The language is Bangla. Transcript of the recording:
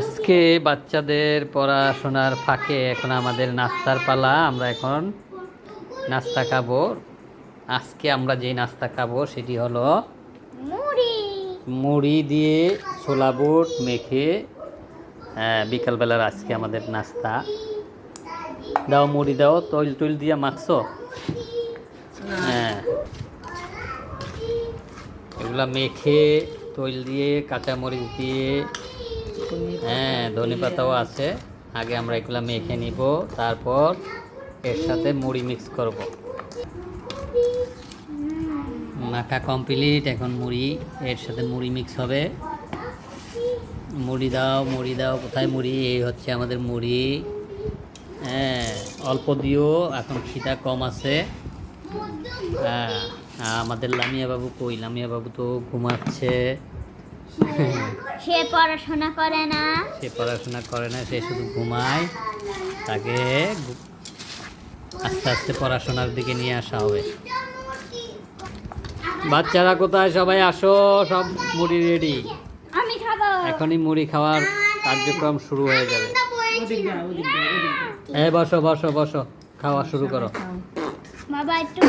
আজকে বাচ্চাদের পড়াশোনার ফাঁকে এখন আমাদের নাস্তার পালা আমরা এখন নাস্তা খাব। আজকে আমরা যে নাস্তা খাব সেটি হলো মুড়ি। মুড়ি দিয়ে ছোলা বুট মেখে হ্যাঁ, বিকালবেলার আজকে আমাদের নাস্তা। দাও মুড়ি দাও তৈল টইল দিয়ে মাখছো? হ্যাঁ। এগুলা মেখে তৈল দিয়ে কাঁচামরিচ দিয়ে হ্যাঁ ধনে পাতাও আছে। আগে আমরা এগুলো মেখে নিব তারপর এর সাথে মুড়ি মিক্স করব। মাখা কমপ্লিট এখন মুড়ি এর সাথে মুড়ি মিক্স হবে। মুড়ি দাও মুড়ি দাও কোথায় মুড়ি? এই হচ্ছে আমাদের মুড়ি। হ্যাঁ অল্প দিও এখন খিদা কম আছে। হ্যাঁ আমাদের লামিয়া বাবু কই? লামিয়া বাবু তো ঘুমাচ্ছে। সে পড়াশোনা করে না। সে পড়াশোনা করে না সে শুধু ঘুমায়। তাকে আস্তে আস্তে পড়াশোনার দিকে নিয়ে আসা হবে। বাচ্চারা কোথায়? সবাই আসো সব মুড়ি রেডি। আমি খাব। এখনই মুড়ি খাওয়ার কার্যক্রম শুরু হয়ে যাবে। এ বসো বসো বসো। খাওয়া শুরু করো। বাবা একটু